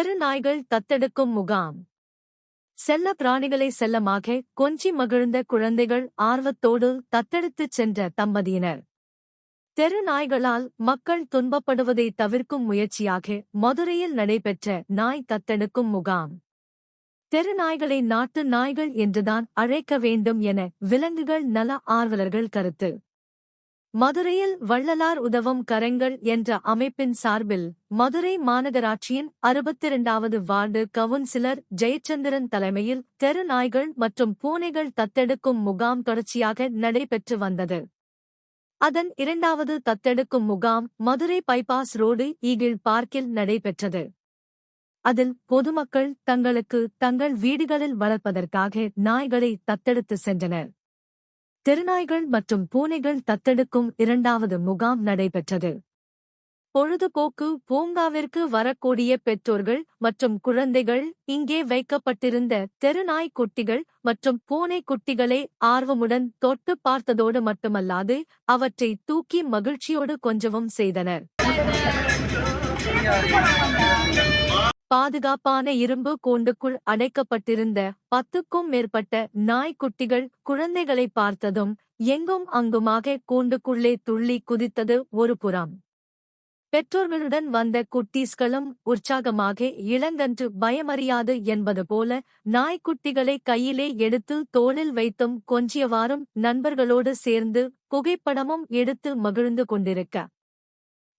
தெரு நாய்கள் தத்தெடுக்கும் முகாம். செல்ல பிராணிகளை செல்லமாக கொஞ்சி மகிழ்ந்த குழந்தைகள் ஆர்வத்தோடு தத்தெடுத்துச் சென்ற தம்பதியினர். தெரு நாய்களால் மக்கள் துன்பப்படுவதை தவிர்க்கும் முயற்சியாக மதுரையில் நடைபெற்ற நாய் தத்தெடுக்கும் முகாம். தெரு நாய்களை நாட்டு நாய்கள் என்றுதான் அழைக்க வேண்டும் என விலங்குகள் நல ஆர்வலர்கள் கருத்து. மதுரையில் வள்ளலார் உதவும் கரங்கள் என்ற அமைப்பின் சார்பில் மதுரை மாநகராட்சியின் அறுபத்திரண்டாவது வார்டு கவுன்சிலர் ஜெயச்சந்திரன் தலைமையில் தெரு நாய்கள் மற்றும் பூனைகள் தத்தெடுக்கும் முகாம் தொடர்ச்சியாக நடைபெற்று வந்தது. அதன் இரண்டாவது தத்தெடுக்கும் முகாம் மதுரை பைபாஸ் ரோடு ஈகிள் பார்க்கில் நடைபெற்றது. அதில் பொதுமக்கள் தங்களுக்கு தங்கள் வீடுகளில் வளர்ப்பதற்காக நாய்களை தத்தெடுத்து சென்றனர். தெருநாய்கள் மற்றும் பூனைகள் தத்தெடுக்கும் இரண்டாவது முகாம் நடைபெற்றது. பொழுதுபோக்கு பூங்காவிற்கு வரக்கூடிய பெற்றோர்கள் மற்றும் குழந்தைகள் இங்கே வைக்கப்பட்டிருந்த தெருநாய் குட்டிகள் மற்றும் பூனை குட்டிகளை ஆர்வமுடன் தொட்டு பார்த்ததோடு மட்டுமல்லாது அவற்றை தூக்கி மகிழ்ச்சியோடு கொஞ்சவும் செய்தனர். பாதுகாப்பான இரும்பு கூண்டுக்குள் அடைக்கப்பட்டிருந்த பத்துக்கும் மேற்பட்ட நாய்க்குட்டிகள் குழந்தைகளை பார்த்ததும் எங்கும் அங்குமாக கூண்டுக்குள்ளே துள்ளி குதித்தது ஒரு புறம். பெற்றோர்களுடன் வந்த குட்டீஸ்களும் உற்சாகமாக இளங்கன்று பயமறியாது என்பது போல நாய்க்குட்டிகளை கையிலே எடுத்து தோளில் வைத்தும் கொஞ்சியவாறும் நண்பர்களோடு சேர்ந்து புகைப்படமும் எடுத்து மகிழ்ந்து கொண்டிருக்க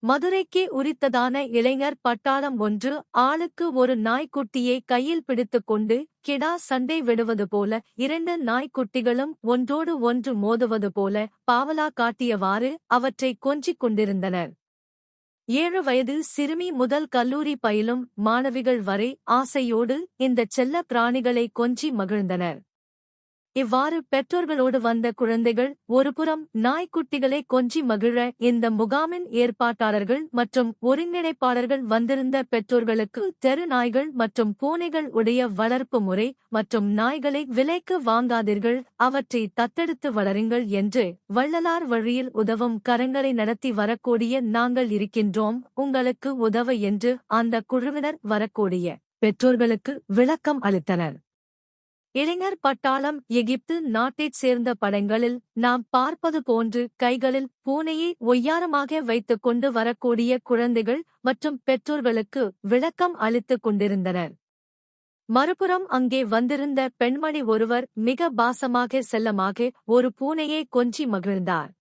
மதுரைக்கே உரித்ததான இளைஞர் பட்டாளம் ஒன்று ஆளுக்கு ஒரு நாய்க்குட்டியை கையில் பிடித்துக் கொண்டு கிடா சண்டை விடுவது போல இரண்டு நாய்க்குட்டிகளும் ஒன்றோடு ஒன்று மோதுவது போல பாவலா காட்டியவாறு அவற்றை கொஞ்சிக் கொண்டிருந்தனர். ஏழு வயது சிறுமி முதல் கல்லூரி பயிலும் மாணவிகள் வரை ஆசையோடு இந்த செல்ல பிராணிகளை கொஞ்சி மகிழ்ந்தனர். இவ்வாறு பெற்றோர்களோடு வந்த குழந்தைகள் ஒருபுறம் நாய்க்குட்டிகளை கொஞ்சி மகிழ இந்த முகாமின் ஏற்பாட்டாளர்கள் மற்றும் ஒருங்கிணைப்பாளர்கள் வந்திருந்த பெற்றோர்களுக்கு தெரு நாய்கள் மற்றும் பூனைகள் உடைய வளர்ப்பு முறை மற்றும் நாய்களை விலைக்கு வாங்காதீர்கள் அவற்றை தத்தெடுத்து வளருங்கள் என்று வள்ளலார் வழியில் உதவும் கரங்களை நடத்தி வரக்கூடிய நாங்கள் இருக்கின்றோம் உங்களுக்கு உதவ என்று அந்த குழுவினர் வரக்கூடிய பெற்றோர்களுக்கு விளக்கம் அளித்தனர். இளைஞர் பட்டாளம் எகிப்து நாட்டைச் சேர்ந்த படங்களில் நாம் பார்ப்பது போன்று கைகளில் பூனையை ஒய்யாரமாக வைத்துக் கொண்டு வரக்கூடிய குழந்தைகள் மற்றும் பெற்றோர்களுக்கு விளக்கம் அளித்துக் கொண்டிருந்தனர். மறுபுறம் அங்கே வந்திருந்த பெண்மணி ஒருவர் மிக பாசமாக செல்லமாக ஒரு பூனையை கொஞ்சி மகிழ்ந்தார்.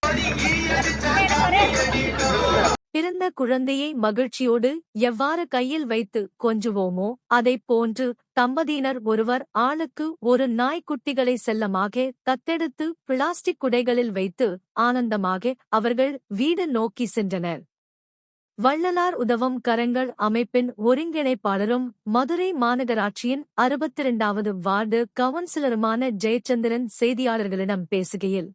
பிறந்த குழந்தையை மகிழ்ச்சியோடு எவ்வாறு கையில் வைத்து கொஞ்சுவோமோ அதைப் போன்று தம்பதியினர் ஒருவர் ஆளுக்கு ஒரு நாய்க்குட்டிகளை செல்லமாக தத்தெடுத்து பிளாஸ்டிக் குடைகளில் வைத்து ஆனந்தமாக அவர்கள் வீடு நோக்கி சென்றனர். வள்ளலார் உதவும் கரங்கள் அமைப்பின் ஒருங்கிணைப்பாளரும் மதுரை மாநகராட்சியின் அறுபத்திரண்டாவது வார்டு கவுன்சிலருமான ஜெயச்சந்திரன் செய்தியாளர்களிடம் பேசுகையில்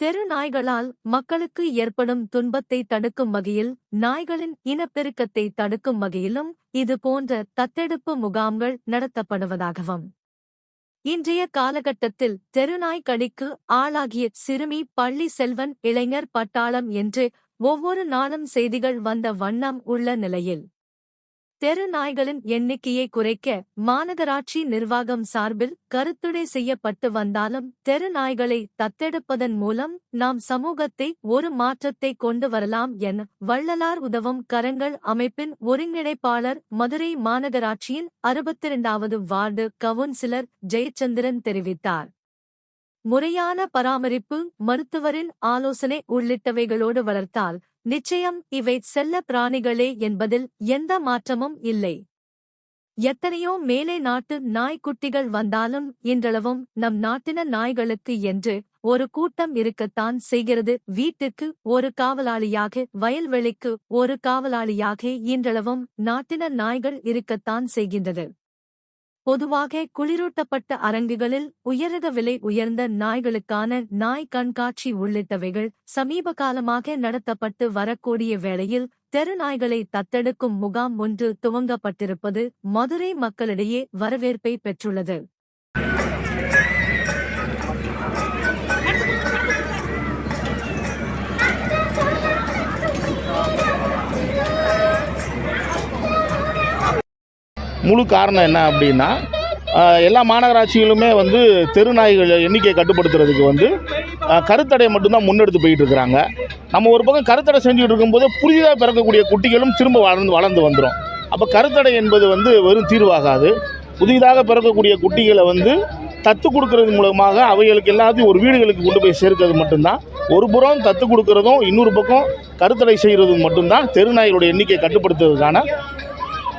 தெரு நாய்களால் மக்களுக்கு ஏற்படும் துன்பத்தை தடுக்கும் வகையில் நாய்களின் இனப்பெருக்கத்தை தடுக்கும் வகையிலும் இது போன்ற தத்தெடுப்பு முகாம்கள் நடத்தப்படுவதாகவும். இன்றைய காலகட்டத்தில் தெருநாய் கடிக்கு ஆளாகிய சிறுமி பள்ளி செல்வன் இளைஞர் பட்டாளம் என்று ஒவ்வொரு நாளும் செய்திகள் வந்த வண்ணம் உள்ள நிலையில் தெரு நாய்களின் எண்ணிக்கையை குறைக்க மாநகராட்சி நிர்வாகம் சார்பில் கருத்துடை செய்யப்பட்டு வந்தாலும் தெரு நாய்களை தத்தெடுப்பதன் மூலம் நாம் சமூகத்தை ஒரு மாற்றத்தை கொண்டு வரலாம் என வள்ளலார் உதவும் கரங்கள் அமைப்பின் ஒருங்கிணைப்பாளர் மதுரை மாநகராட்சியின் அறுபத்திரண்டாவது வார்டு கவுன்சிலர் ஜெயச்சந்திரன் தெரிவித்தார். முறையான பராமரிப்பு மருத்துவரின் ஆலோசனை உள்ளிட்டவைகளோடு வளர்த்தால் நிச்சயம் இவை செல்ல பிராணிகளே என்பதில் எந்த மாற்றமும் இல்லை. எத்தனையோ மேலை நாட்டு நாய்க்குட்டிகள் வந்தாலும் இன்றளவும் நம் நாட்டின நாய்களுக்கு என்று ஒரு கூட்டம் இருக்கத்தான் செய்கிறது. வீட்டுக்கு ஒரு காவலாளியாக வயல்வெளிக்கு ஒரு காவலாளியாக இன்றளவும் நாட்டின நாய்கள் இருக்கத்தான் செய்கின்றது. பொதுவாக குளிரூட்டப்பட்ட அரங்குகளில் உயரக விலை உயர்ந்த நாய்களுக்கான நாய் கண்காட்சி உள்ளிட்டவைகள் சமீப காலமாக நடத்தப்பட்டு வரக்கூடிய வேளையில் தெரு நாய்களை தத்தெடுக்கும் முகாம் ஒன்று துவங்கப்பட்டிருப்பது மதுரை மக்களிடையே வரவேற்பை பெற்றுள்ளது. முழு காரணம் என்ன அப்படின்னா எல்லா மாநகராட்சிகளுமே வந்து தெரு நாய்கள் எண்ணிக்கையை கட்டுப்படுத்துறதுக்கு வந்து கருத்தடை கருத்தடையை மட்டும்தான் முன்னெடுத்து போயிட்டு இருக்கிறாங்க நம்ம ஒரு பக்கம் கருத்தடை செஞ்சுட்டு இருக்கும்போது புதிதாக பிறக்கக்கூடிய குட்டிகளும் திரும்ப வளர்ந்து வளர்ந்து வந்துடும் அப்போ கருத்தடை என்பது வந்து வெறும் தீர்வாகாது. புதிதாக பிறக்கக்கூடிய குட்டிகளை வந்து தத்து கொடுக்கறது மூலமாக அவைகளுக்கு எல்லாத்தையும் ஒரு வீடுகளுக்கு கொண்டு போய் சேர்க்கிறது மட்டும்தான். ஒரு புறம் தத்து கொடுக்கறதும் இன்னொரு பக்கம் கருத்தடை செய்கிறதும் மட்டும்தான் தெருநாய்களுடைய எண்ணிக்கையை கட்டுப்படுத்துவதற்கான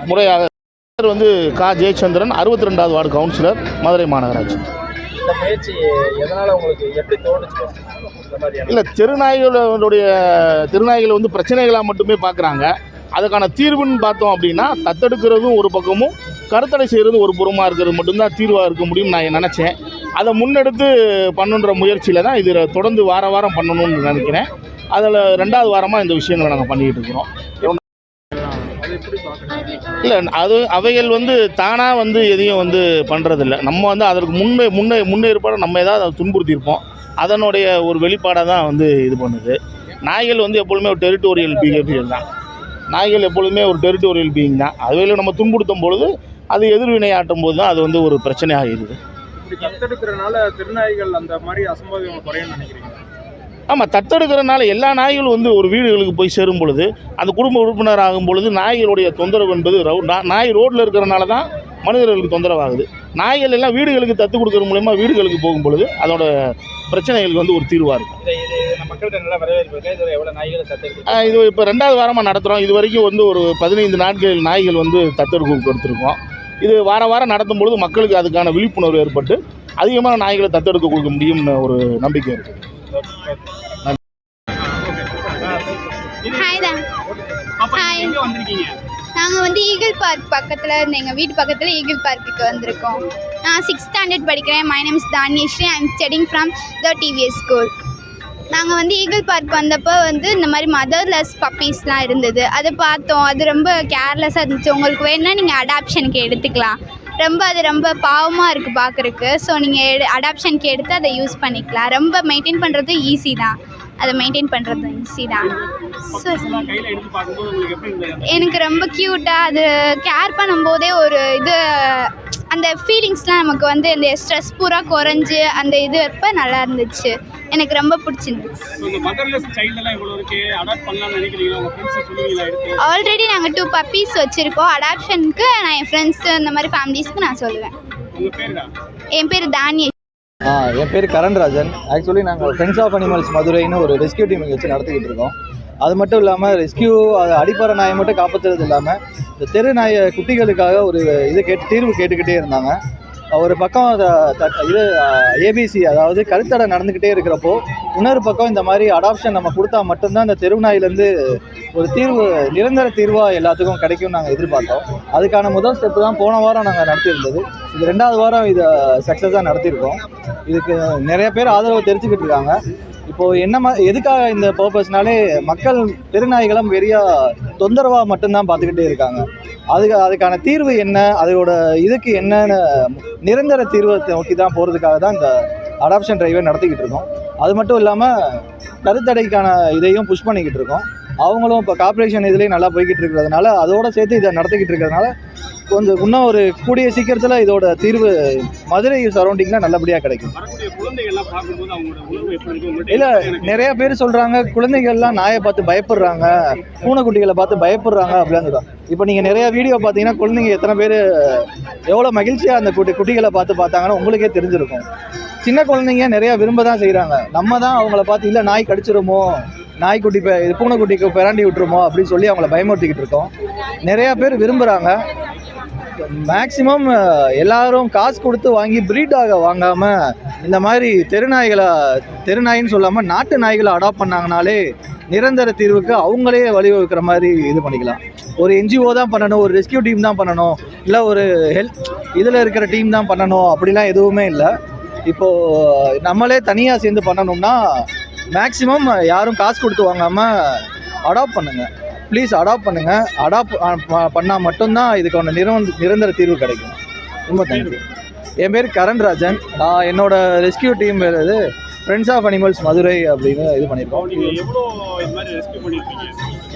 முறையாக வந்து கா. ஜெயச்சந்திரன் அறுபத்தி ரெண்டாவது வார்டு கவுன்சிலர் மதுரை மாநகராட்சி. இல்லை தெருநாய்களுடைய தெருநாய்களை வந்து பிரச்சனைகளாக மட்டுமே பார்க்குறாங்க அதுக்கான தீர்வுன்னு பார்த்தோம் அப்படின்னா தத்தெடுக்கிறதும் ஒரு பக்கமும் கருத்தடை செய்கிறதும் ஒரு புறமாக இருக்கிறது மட்டும்தான் தீர்வாக இருக்க முடியும் நான் நினச்சேன். அதை முன்னெடுத்து பண்ணுன்ற முயற்சியில் தான் இது தொடர்ந்து வார வாரம் பண்ணணும்னு நினைக்கிறேன். அதில் ரெண்டாவது வாரமாக இந்த விஷயங்களை நாங்கள் பண்ணிக்கிட்டு இருக்கிறோம். இல்லை அது அவைகள் வந்து தானாக வந்து எதையும் வந்து பண்ணுறதில்ல நம்ம வந்து அதற்கு முன்னே முன்னே முன்னேற்பாடு நம்ம ஏதாவது அதை துன்புறுத்தியிருப்போம். அதனுடைய ஒரு வெளிப்பாடாக தான் வந்து இது பண்ணுது. நாய்கள் வந்து எப்பொழுதுமே ஒரு டெரிட்டோரியல் பிஹேவியர் தான். நாய்கள் எப்பொழுதுமே ஒரு டெரிட்டோரியல் பீயிங் தான். அதுவேல நம்ம துன்புறுத்தும் பொழுது அது எதிர்வினை ஆட்டும் போது தான் அது வந்து ஒரு பிரச்சனை ஆகிடுது இப்படி திருநாய்கள் அந்த மாதிரி அசம்பாவிதம் குறையும்னு நினைக்கிறீங்க? ஆமாம் தத்தெடுக்கிறனால எல்லா நாய்களும் வந்து ஒரு வீடுகளுக்கு போய் சேரும் பொழுது அந்த குடும்ப உறுப்பினர் ஆகும் பொழுது நாய்களுடைய தொந்தரவு என்பது நாய் ரோட்டில் இருக்கிறனால தான் மனிதர்களுக்கு தொந்தரவாகுது. நாய்கள் எல்லாம் வீடுகளுக்கு தத்து கொடுக்கறது மூலயமா வீடுகளுக்கு போகும் பொழுது அதோட பிரச்சனைகளுக்கு வந்து ஒரு தீர்வாக இருக்கும். இதை இப்போ ரெண்டாவது வாரமாக நடத்துகிறோம் இது வரைக்கும் வந்து ஒரு பதினைந்து நாட்கள் நாய்கள் வந்து தத்தெடுப்பு எடுத்திருக்கோம் இது வார வாரம் நடத்தும் பொழுது மக்களுக்கு அதுக்கான விழிப்புணர்வு ஏற்பட்டு அதிகமான நாய்களை தத்தெடுக்க கொடுக்க முடியும்னு ஒரு நம்பிக்கை இருக்குது ஹாய் தான் ஹாய் நாங்கள் வந்து ஈகிள் பார்க் பக்கத்தில் இருந்து எங்கள் வீட்டு பக்கத்தில் ஈகிள் பார்க்குக்கு வந்திருக்கோம். நான் சிக்ஸ்த் ஸ்டாண்டர்ட் படிக்கிறேன். My name is Dhaniyasri I'm studying from the TVS school நாங்கள் வந்து ஈகிள் பார்க் வந்தப்போ வந்து இந்த மாதிரி மதர்லெஸ் பப்பீஸ்லாம் இருந்தது. அதை பார்த்தோம். அது ரொம்ப கேர்லெஸ்ஸாக இருந்துச்சு. உங்களுக்கு வேணுன்னா நீங்கள் அடாப்ஷனுக்கு எடுத்துக்கலாம். ரொம்ப அது ரொம்ப பாவமாக இருக்குது பார்க்குறக்கு ஸோ நீங்கள் எடு அடாப்ஷனுக்கு எடுத்து அதை யூஸ் பண்ணிக்கலாம். ரொம்ப மெயின்டைன் பண்ணுறது ஈஸி தான். அதை மெயின்டைன் பண்ணுறது ஈஸி தான். ஸோ எனக்கு ரொம்ப க்யூட்டாக அது கேர் பண்ணும்போதே ஒரு இது அந்த ஃபீலிங்ஸ்லாம் நமக்கு வந்து இந்த ஸ்ட்ரெஸ் பூரா குறைஞ்சு அந்த இது அப்போ நல்லா இருந்துச்சு. எனக்கு ரொம்ப பிடிச்சிருந்துச்சு. ஆல்ரெடி நாங்கள் டூ பப்பீஸ் வச்சுருக்கோம். அடாப்ஷனுக்கு நான் என் ஃப்ரெண்ட்ஸு இந்த மாதிரி ஃபேமிலிஸ்க்கு நான் சொல்லுவேன். என் பேர் தானிய என் பேர் கரண்ராஜன் ஆக்சுவலி நாங்கள் ஃப்ரெண்ட்ஸ் ஆஃப் அனிமல்ஸ் மதுரைன்னு ஒரு ரெஸ்கியூ டீம் வச்சு நடத்திக்கிட்டு இருக்கோம். அது மட்டும் இல்லாமல் ரெஸ்கியூ அது அடிப்படை நாயை மட்டும் காப்பாற்றுறது இல்லாமல் இந்த தெரு நாயை குட்டிகளுக்காக ஒரு இது கேட்டு தீர்வு கேட்டுக்கிட்டே இருந்தாங்க. ஒரு பக்கம் இது ஏபிசி அதாவது கருத்தடை நடந்துக்கிட்டே இருக்கிறப்போ இன்னொரு பக்கம் இந்த மாதிரி அடாப்ஷன் நம்ம கொடுத்தா மட்டும்தான் இந்த தெரு நாயிலேருந்து ஒரு தீர்வு நிரந்தர தீர்வாக எல்லாத்துக்கும் கிடைக்கும்னு நாங்கள் எதிர்பார்த்தோம். அதுக்கான முதல் ஸ்டெப்பு தான் போன வாரம் நாங்கள் நடத்தியிருந்தது. இது ரெண்டாவது வாரம் இதை சக்ஸஸாக நடத்தியிருக்கோம். இதுக்கு நிறைய பேர் ஆதரவு தெரிஞ்சுக்கிட்டு இருக்காங்க. இப்போது என்ன மா எதுக்காக இந்த பர்பஸ்னாலே மக்கள் தெருநாய்களும் பெரிய தொந்தரவாக மட்டும்தான் பார்த்துக்கிட்டே இருக்காங்க. அதுக்கு அதுக்கான தீர்வு என்ன அதோட இதுக்கு என்னென்ன நிரந்தர தீர்வை நோக்கி தான் போகிறதுக்காக தான் இந்த அடாப்ஷன் டிரைவை நடத்திக்கிட்டு இருக்கோம். அது மட்டும் இல்லாமல் கருத்தடைக்கான இதையும் புஷ் பண்ணிக்கிட்டு இருக்கோம். அவங்களும் இப்போ கார்பரேஷன் இதுலேயும் நல்லா போய்கிட்டு இருக்கிறதுனால அதோட சேர்த்து இதை நடத்திக்கிட்டு இருக்கிறதுனால கொஞ்சம் இன்னும் ஒரு கூடிய சீக்கிரத்தில் இதோட தீர்வு மதுரை சரௌண்டிங்கில் நல்லபடியாக கிடைக்கும். இல்ல நிறைய பேர் சொல்றாங்க குழந்தைகள்லாம் நாயை பார்த்து பயப்படுறாங்க பூனைக்குட்டிகளை பார்த்து பயப்படுறாங்க அப்படின்னு சொல்றாங்க. இப்போ நீங்க நிறைய வீடியோ பார்த்தீங்கன்னா குழந்தைங்க எத்தனை பேர் எவ்வளோ மகிழ்ச்சியா அந்த குட்டி குட்டிகளை பார்த்து பார்த்தாங்கன்னு உங்களுக்கே தெரிஞ்சிருக்கும். சின்ன குழந்தைங்க நிறைய விரும்ப தான் செய்கிறாங்க நம்ம தான் அவங்கள பார்த்து இல்லை நாய் கடிச்சிருமோ? நாய்க்குட்டி பெ- இது பூனைக்குட்டிக்கு பிராண்டி விட்டுருமோ? அப்படின்னு சொல்லி அவங்கள பயமுறுத்திக்கிட்டு இருக்கோம். நிறைய பேர் விரும்புகிறாங்க மேக்சிமம் எல்லாரும் காசு கொடுத்து வாங்கி ப்ரீடாக வாங்காமல் இந்த மாதிரி தெருநாய்களை தெருநாயின்னு சொல்லாமல் நாட்டு நாய்களை அடாப்ட் பண்ணாங்கனாலே நிரந்தர தீர்வுக்கு அவங்களே வழிவகுக்கிற மாதிரி இது பண்ணிக்கலாம். ஒரு என்ஜிஓ தான் பண்ணணும் ஒரு ரெஸ்கியூ டீம் தான் பண்ணணும் இல்லை ஒரு ஹெல்த் இதில் இருக்கிற டீம் தான் பண்ணணும் அப்படிலாம் எதுவுமே இல்லை. இப்போது நம்மளே தனியாக சேர்ந்து பண்ணணும்னா மேக்ஸிமம் யாரும் காசு கொடுத்து வாங்காமல் அடாப்ட் பண்ணுங்கள் ப்ளீஸ் அடாப்ட் பண்ணுங்கள் அடாப்ட் பண்ணால் மட்டும்தான் இதுக்கான நிரந்த நிரந்தர தீர்வு கிடைக்கும். ரொம்ப தேங்க்யூ என் பேர் கரண்ராஜன். நான் என்னோட ரெஸ்கியூ டீம் இது ஃப்ரெண்ட்ஸ் ஆஃப் அனிமல்ஸ் மதுரை அப்படின்னு இது பண்ணியிருக்கோம்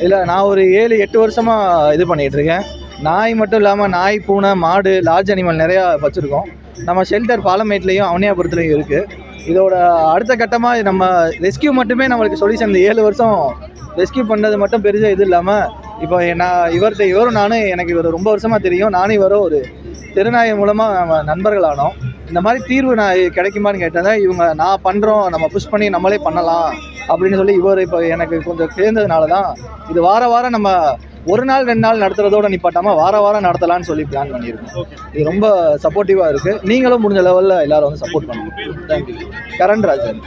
இதில் நான் ஒரு ஏழு எட்டு வருஷமாக இது பண்ணிகிட்டு இருக்கேன் நாய் மட்டும் இல்லாமல் நாய் பூனை மாடு லார்ஜ் அனிமல் நிறையா வச்சுருக்கோம். நம்ம ஷெல்டர் பாலமேட்லேயும் அவனியாபுரத்துலையும் இருக்குது இதோட அடுத்த கட்டமாக நம்ம ரெஸ்கியூ மட்டுமே நம்மளுக்கு சொல்யூஷன் இந்த ஏழு வருஷம் ரெஸ்கியூ பண்ணது மட்டும் பெருசாக இது இல்லாமல் இப்போ நான் இவர்கிட்ட இவரும் நானும் எனக்கு இவர் ரொம்ப வருஷமாக தெரியும். நானும் இவரும் ஒரு தெருநாயை மூலமாக நம்ம நண்பர்களானோம் இந்த மாதிரி தீர்வு நான் கிடைக்குமான்னு கேட்டதை இவங்க நான் பண்ணுறோம் நம்ம புஷ் பண்ணி நம்மளே பண்ணலாம் அப்படின்னு சொல்லி இவர் இப்போ எனக்கு கொஞ்சம் சேர்ந்ததுனால தான் இது வார வாரம் நம்ம ஒரு நாள் ரெண்டு நாள் நடத்துறதோட நிப்பாட்டாமல் வார வாரம் நடத்தலாம்னு சொல்லி பிளான் பண்ணியிருக்கோம். இது ரொம்ப சப்போர்ட்டிவாக இருக்குது நீங்களும் முடிஞ்ச லெவலில் எல்லாரும் வந்து சப்போர்ட் பண்ணுங்க தேங்க்யூ கரண் ராஜன்.